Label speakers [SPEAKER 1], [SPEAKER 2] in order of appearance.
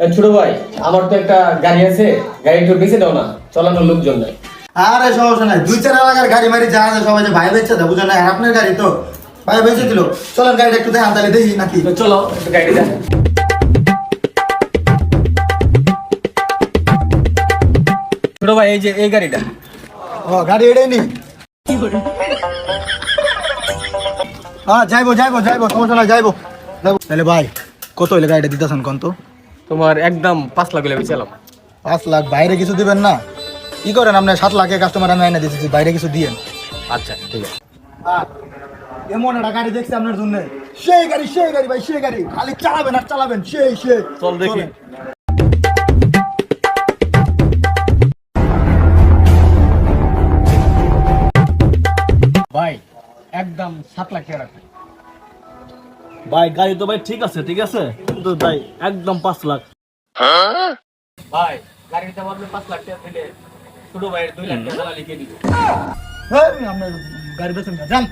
[SPEAKER 1] ছোট ভাই আমার তো একটা গাড়ি আছে গাড়ি একটু বেঁচে দাও না চলানোর লোকজন নাই।
[SPEAKER 2] আরে সমস্যা নাই দুই চার এলাকার গাড়ি মারি যা আছে সবাই ভাই দেয় বুঝো না আর আপনার গাড়ি তো ভাই বেচে দিল। চলেন গাড়িটা একটু দেখান তাহলে দেখি নাকি।
[SPEAKER 1] চলো একটু গাড়ি দেখ ছোট ভাই এই যে এই গাড়িটা।
[SPEAKER 2] ও গাড়ি এটাই নি। হ্যাঁ যাইবো যাইবো যাইবো সমস্যা নাই যাইবো। যাইবো। তাহলে ভাই কত হইলে গাড়িটা দিতেছেন কত
[SPEAKER 1] তোমার একদম পাঁচ লাখ হলে বেচালাম
[SPEAKER 2] পাঁচ লাখ বাইরে কিছু দিবেন না? কি করেন আপনি? সাত লাখে কাস্টমার আমি এনে দিতেছি বাইরে কিছু দিয়েন।
[SPEAKER 1] আচ্ছা ঠিক আছে।
[SPEAKER 2] এমন একটা গাড়ি দেখছি আপনার জন্য। সেই গাড়ি সেই গাড়ি ভাই সেই গাড়ি। খালি চালাবেন আর চালাবেন সেই সেই।
[SPEAKER 1] চল দেখি। ভাই একদম সাত লাখ টাকা রাখবেন
[SPEAKER 3] ভাই গাড়ি তো ভাই ঠিক আছে ঠিক আছে? কিন্তু ভাই একদম পাঁচ লাখ।
[SPEAKER 1] ভাই গাড়ির দাম আপনি পাঁচ লাখ টাকা দিলে ছোট ভাইয়ের দুই লাখ টাকা লিখে দিবে
[SPEAKER 2] এই, গাড়ি বেছেন না যান।